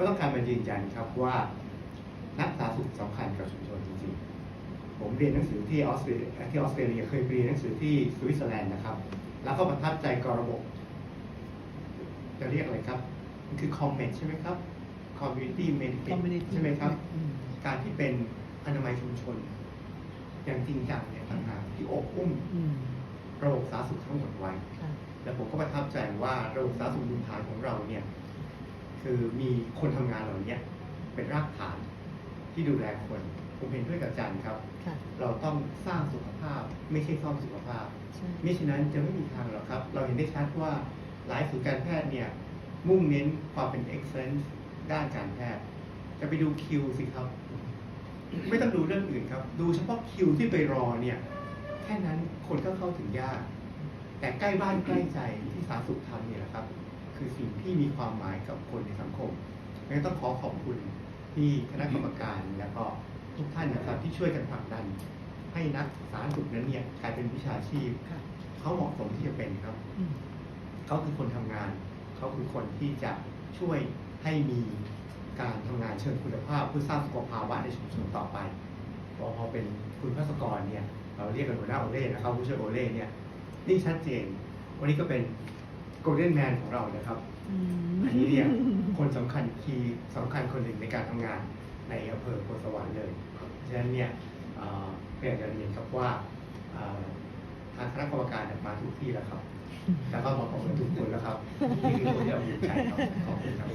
ก็ต้องการมายืนยันครับว่านักสาธารณสุขสำคัญกับชุมชนจริงๆ ผมเรียนหนังสือที่ออสเตรเลียที่ออสเตรเลียเคยไปเรียนหนังสือที่สวิตเซอร์แลนด์นะครับ แล้วก็ประทับใจกับระบบ จะเรียกอะไรครับ มันคือ COMMED ใช่ไหมครับ Community Medical Community ใช่ไหมครับอืมการที่เป็นอนามัยชุมชน อย่างจริงจังเนี่ยต่างหากที่อบอุ้มอืมระบบสาธารณสุขทั้งหมดไว้ค่ะและผมก็ประทับใจว่าระบบสาธารณสุขพื้นฐานของเราเนี่ย คือมีคนทำงานเหล่านี้เป็นรากฐานที่ดูแลคน ผมเห็นด้วยกับอาจารย์ครับค่ะเราต้องสร้างสุขภาพไม่ใช่ซ่อมสุขภาพใช่มิฉะนั้นจะไม่มีทางหรอกครับ เราเห็นได้ชัดว่าหลายศูนย์การแพทย์เนี่ยมุ่งเน้นความเป็น excellence ด้านการแพทย์ จะไปดูคิวสิครับ ไม่ต้องดูเรื่องอื่นครับ ดูเฉพาะคิวที่ไปรอเนี่ย แค่นั้นคนก็เข้าถึงยาก แต่ใกล้บ้านใกล้ใจที่สา ที่มีความหมายกับคนในสังคมงั้นต้องขอขอบคุณที่คณะกรรมการแล้วก็ทุกท่านนะครับที่ช่วยกันผลักดัน ให้นักสาธารณสุขนั้นเนี่ยกลายเป็นวิชาชีพเขาเหมาะสมที่จะเป็นครับเขาคือคนทำงานเขาคือคนที่จะช่วยให้มีการทำงานเชิงคุณภาพเพื่อสร้างสุขภาวะในชุมชนต่อไปพอพอเป็นคุณพัสกรเนี่ยเราเรียกกันหัวหน้าโอเล่นะครับผู้ช่วยโอเล่เนี่ยนี่ชัดเจน วันนี้ก็เป็น โกลเด้นแมนของเรานะครับอืมอันนี้เนี่ยคนสำคัญคีย์สำคัญคนหนึ่งในการทำงานในอำเภอโพธิ์สวรรค์เลยฉะนั้นเนี่ยเอ่อเรียนจะเรียนครับว่าเอ่อทางคณะกรรมการเนี่ยมาทุกที่แล้วครับ แล้วก็มาขอบคุณทุกคนแล้วครับนี่คือคนที่เอาอยู่ใจครับขอบคุณครับ